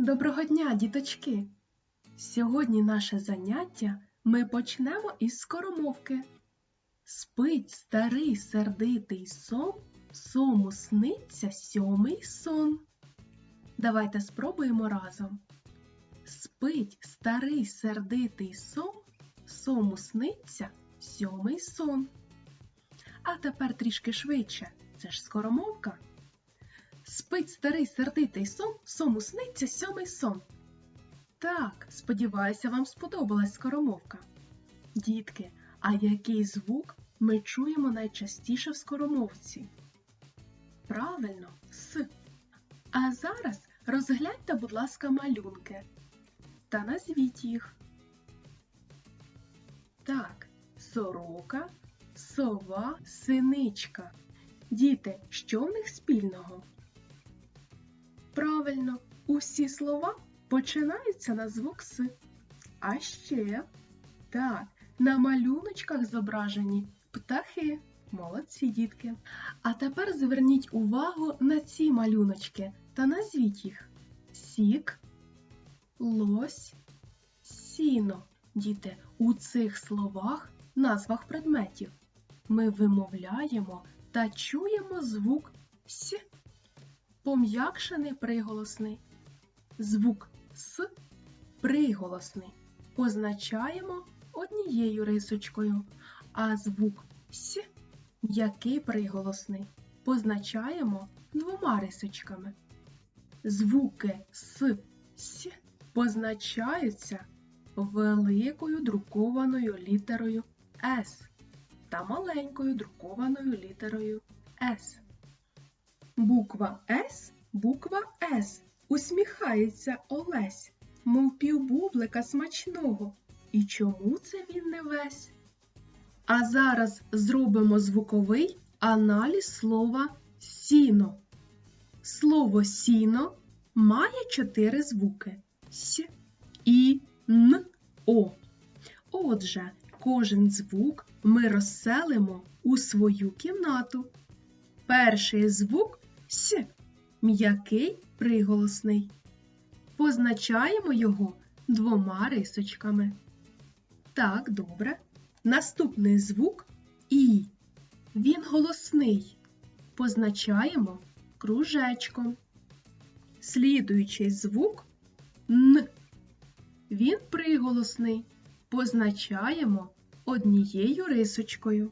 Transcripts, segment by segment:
Доброго дня, діточки! Сьогодні наше заняття ми почнемо із скоромовки. Спить старий сердитий сом, сому сниться сьомий сон. Давайте спробуємо разом. Спить старий сердитий сом, сому сниться сьомий сон. А тепер трішки швидше. Це ж скоромовка. Спить старий сердитий сон, сому сниться сьомий сон. Так, сподіваюся, вам сподобалась скоромовка. Дітки, а який звук ми чуємо найчастіше в скоромовці? Правильно, С. А зараз розгляньте, будь ласка, малюнки та назвіть їх. Так, сорока, сова, синичка. Діти, що в них спільного? Правильно, усі слова починаються на звук С. А ще так, на малюночках зображені птахи. Молодці дітки. А тепер зверніть увагу на ці малюночки та назвіть їх: сік, лось, сіно. Діти, у цих словах, назвах предметів, ми вимовляємо та чуємо звук С пом'якшений приголосний. Звук С приголосний позначаємо однією рисочкою, а звук С м'який приголосний позначаємо двома рисочками. Звуки С, С позначаються великою друкованою літерою С та маленькою друкованою літерою С. Буква С, буква С. Усміхається Олесь, мов півбублика смачного. І чому це він не весь? А зараз зробимо звуковий аналіз слова сіно. Слово сіно має чотири звуки С, І, Н, О. Отже, кожен звук ми розселимо у свою кімнату. Перший звук С. М'який приголосний. Позначаємо його двома рисочками. Так, добре. Наступний звук І. Він голосний. Позначаємо кружечком. Слідуючий звук Н. Він приголосний. Позначаємо однією рисочкою.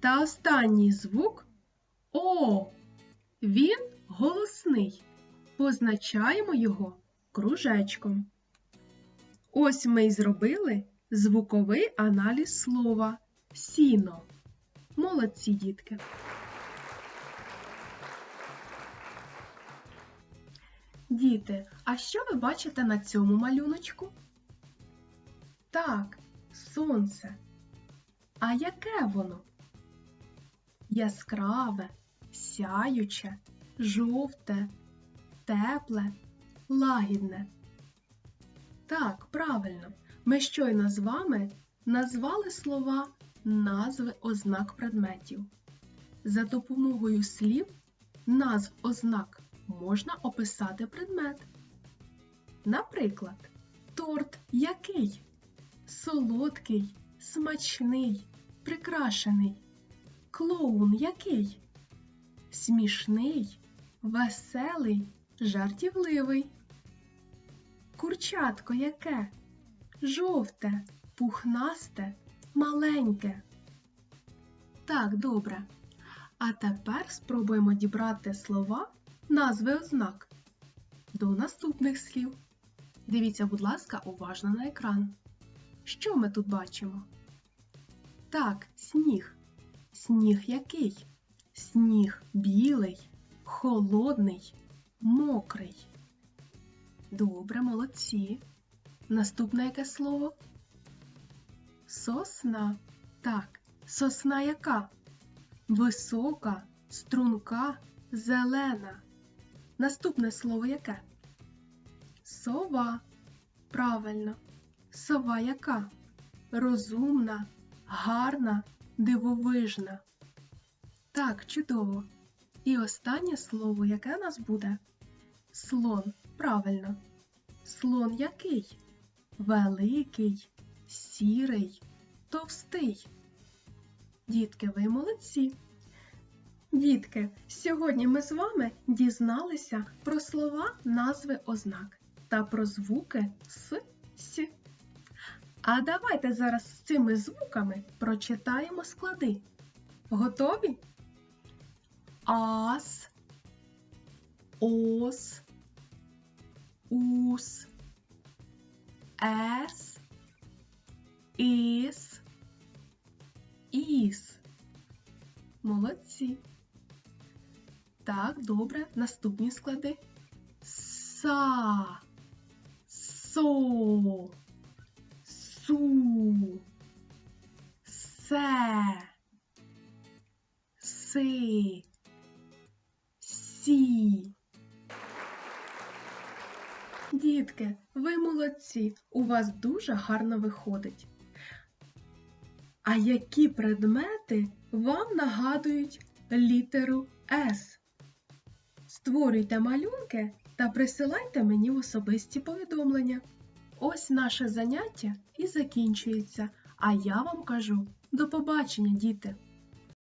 Та останній звук О. Він голосний. Позначаємо його кружечком. Ось ми й зробили звуковий аналіз слова сіно. Молодці дітки. Діти, а що ви бачите на цьому малюночку? Так, сонце. А яке воно? Яскраве, сяюче, жовте, тепле, лагідне. Так, правильно, ми щойно з вами назвали слова назви ознак предметів. За допомогою слів назв ознак можна описати предмет. Наприклад, торт який? Солодкий, смачний, прикрашений. Клоун який? Смішний, веселий, жартівливий. Курчатко яке? Жовте, пухнасте, маленьке. Так, добре. А тепер спробуємо дібрати слова назви ознак до наступних слів. Дивіться, будь ласка, уважно на екран. Що ми тут бачимо? Так, сніг. Сніг який? Сніг білий, холодний, мокрий. Добре, молодці. Наступне яке слово? Сосна. Так, сосна яка? Висока, струнка, зелена. Наступне слово яке? Сова. Правильно. Сова яка? Розумна, гарна, дивовижна. Так, чудово. І останнє слово, яке у нас буде? Слон. правильно. Слон який? Великий, сірий, товстий. Дітки, ви молодці. Дітки, сьогодні ми з вами дізналися про слова назви ознак та про звуки с, с. А давайте зараз з цими звуками прочитаємо склади. Готові? Ас, ос, ус, ес, іс, іс. Молодці. Так, добре. Наступні склади. Са, со, су, се, си, сі. Дітки, ви молодці, у вас дуже гарно виходить. А які предмети вам нагадують літеру С? Створюйте малюнки та присилайте мені особисті повідомлення. Ось наше заняття і закінчується, а я вам кажу до побачення, діти!